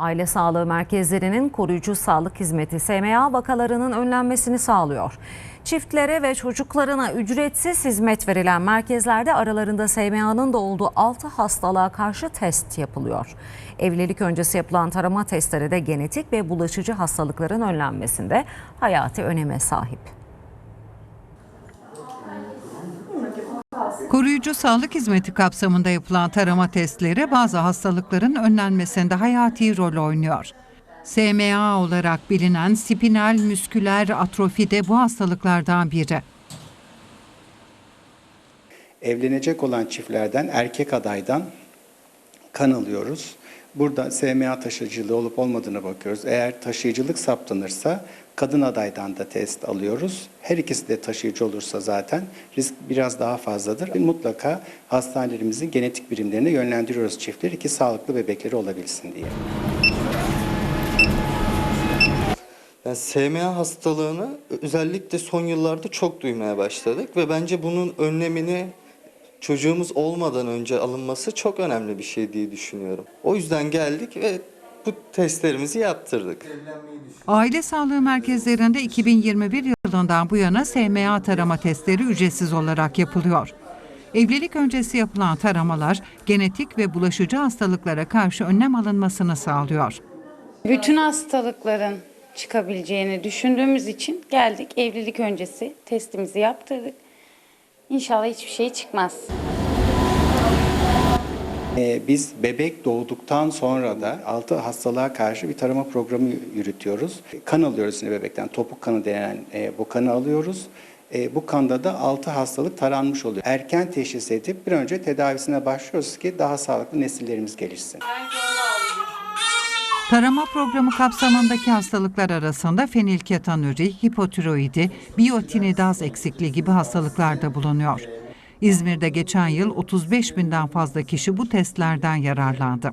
Aile sağlığı merkezlerinin koruyucu sağlık hizmeti SMA vakalarının önlenmesini sağlıyor. Çiftlere ve çocuklarına ücretsiz hizmet verilen merkezlerde aralarında SMA'nın da olduğu 6 hastalığa karşı test yapılıyor. Evlilik öncesi yapılan tarama testleri de genetik ve bulaşıcı hastalıkların önlenmesinde hayati öneme sahip. Koruyucu sağlık hizmeti kapsamında yapılan tarama testleri bazı hastalıkların önlenmesinde hayati rol oynuyor. SMA olarak bilinen spinal müsküler atrofi de bu hastalıklardan biri. Evlenecek olan çiftlerden erkek adaydan kan alıyoruz. Burada SMA taşıyıcılığı olup olmadığına bakıyoruz. Eğer taşıyıcılık saptanırsa kadın adaydan da test alıyoruz. Her ikisi de taşıyıcı olursa zaten risk biraz daha fazladır. Mutlaka hastanelerimizin genetik birimlerine yönlendiriyoruz çiftleri ki sağlıklı bebekleri olabilsin diye. Yani SMA hastalığını özellikle son yıllarda çok duymaya başladık ve bence bunun önlemini çocuğumuz olmadan önce alınması çok önemli bir şey diye düşünüyorum. O yüzden geldik ve bu testlerimizi yaptırdık. Aile sağlığı merkezlerinde 2021 yılından bu yana SMA tarama testleri ücretsiz olarak yapılıyor. Evlilik öncesi yapılan taramalar genetik ve bulaşıcı hastalıklara karşı önlem alınmasını sağlıyor. Bütün hastalıkların çıkabileceğini düşündüğümüz için geldik evlilik öncesi testimizi yaptırdık. İnşallah hiçbir şey çıkmaz. Ee, Biz bebek doğduktan sonra da altı hastalığa karşı bir tarama programı yürütüyoruz. Kan alıyoruz yine bebekten. Topuk kanı denen e, bu kanı alıyoruz. E, bu kanda da altı hastalık taranmış oluyor. Erken teşhis edip bir önce tedavisine başlıyoruz ki daha sağlıklı nesillerimiz gelişsin. Tarama programı kapsamındaki hastalıklar arasında fenilketonuri, hipotiroidi, biyotinidaz eksikliği gibi hastalıklar da bulunuyor. İzmir'de geçen yıl 35 binden fazla kişi bu testlerden yararlandı.